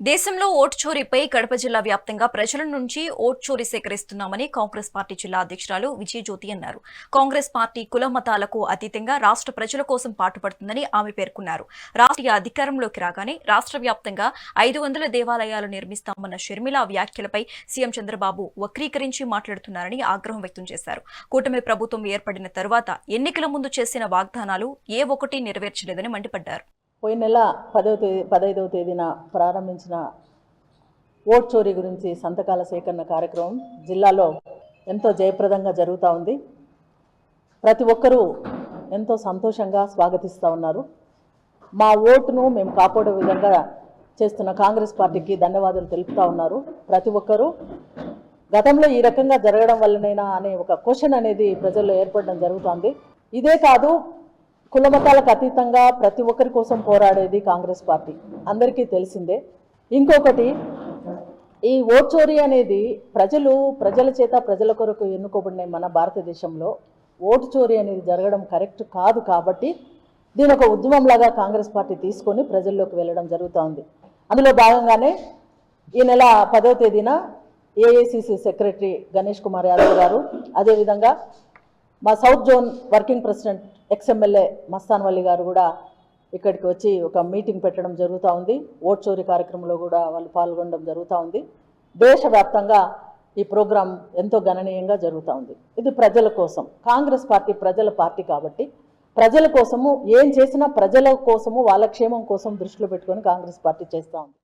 దేశంలో ఓటు చోరీపై కడప జిల్లా వ్యాప్తంగా ప్రజల నుంచి ఓటు చోరీ సేకరిస్తున్నామని కాంగ్రెస్ పార్టీ జిల్లా అధ్యక్షురాలు విజయజ్యోతి అన్నారు. కాంగ్రెస్ పార్టీ కుల మతాలకు అతీతంగా రాష్ట్ర ప్రజల కోసం పాటుపడుతుందని ఆమె పేర్కొన్నారు. రాష్ట్రీయ అధికారంలోకి రాగానే రాష్ట్ర వ్యాప్తంగా ఐదు వందల దేవాలయాలు నిర్మిస్తామన్న షర్మిల వ్యాఖ్యలపై సీఎం చంద్రబాబు వక్రీకరించి మాట్లాడుతున్నారని ఆగ్రహం వ్యక్తం చేశారు. కూటమి ప్రభుత్వం ఏర్పడిన తరువాత ఎన్నికల ముందు చేసిన వాగ్దానాలు ఏ ఒక్కటి నెరవేర్చలేదని మండిపడ్డారు. పోయిన నెల పదవ తేదీ పదహైదవ తేదీన ప్రారంభించిన ఓట్ చోరీ గురించి సంతకాల సేకరణ కార్యక్రమం జిల్లాలో ఎంతో జయప్రదంగా జరుగుతూ ఉంది. ప్రతి ఒక్కరూ ఎంతో సంతోషంగా స్వాగతిస్తూ ఉన్నారు. మా ఓటును మేము కాపాడే విధంగా చేస్తున్న కాంగ్రెస్ పార్టీకి ధన్యవాదాలు తెలుపుతూ ఉన్నారు. ప్రతి ఒక్కరూ గతంలో ఈ రకంగా జరగడం వల్లనైనా అనే ఒక క్వశ్చన్ అనేది ప్రజల్లో ఏర్పడడం జరుగుతోంది. ఇదే కాదు కులమతాలకు అతీతంగా ప్రతి ఒక్కరి కోసం పోరాడేది కాంగ్రెస్ పార్టీ. అందరికీ తెలిసిందే. ఇంకొకటి ఈ ఓట్ చోరీ అనేది ప్రజలు ప్రజల చేత ప్రజల కొరకు ఎన్నుకోబడిన మన భారతదేశంలో ఓటు చోరీ అనేది జరగడం కరెక్ట్ కాదు కాబట్టి దీని ఒక ఉద్యమంలాగా కాంగ్రెస్ పార్టీ తీసుకొని ప్రజల్లోకి వెళ్ళడం జరుగుతూ ఉంది. అందులో భాగంగానే ఈ నెల పదవ తేదీన ఏఐసిసి సెక్రటరీ గణేష్ కుమార్ యాదవ్ గారు అదేవిధంగా మా south zone working president ex MLA Mastan Valli garu కూడా ఇక్కడికి వచ్చి ఒక మీటింగ్ పెట్టడం జరుగుతూ ఉంది. ఓట్ చోరీ కార్యక్రమంలో కూడా వాళ్ళు పాల్గొనడం జరుగుతూ ఉంది. దేశవ్యాప్తంగా ఈ ప్రోగ్రాం ఎంతో గణనీయంగా జరుగుతూ ఉంది. ఇది ప్రజల కోసం. కాంగ్రెస్ పార్టీ ప్రజల పార్టీ కాబట్టి ప్రజల కోసము ఏం చేసినా ప్రజల కోసము వాళ్ళ క్షేమం కోసం దృష్టిలో పెట్టుకొని కాంగ్రెస్ పార్టీ చేస్తూ ఉంది.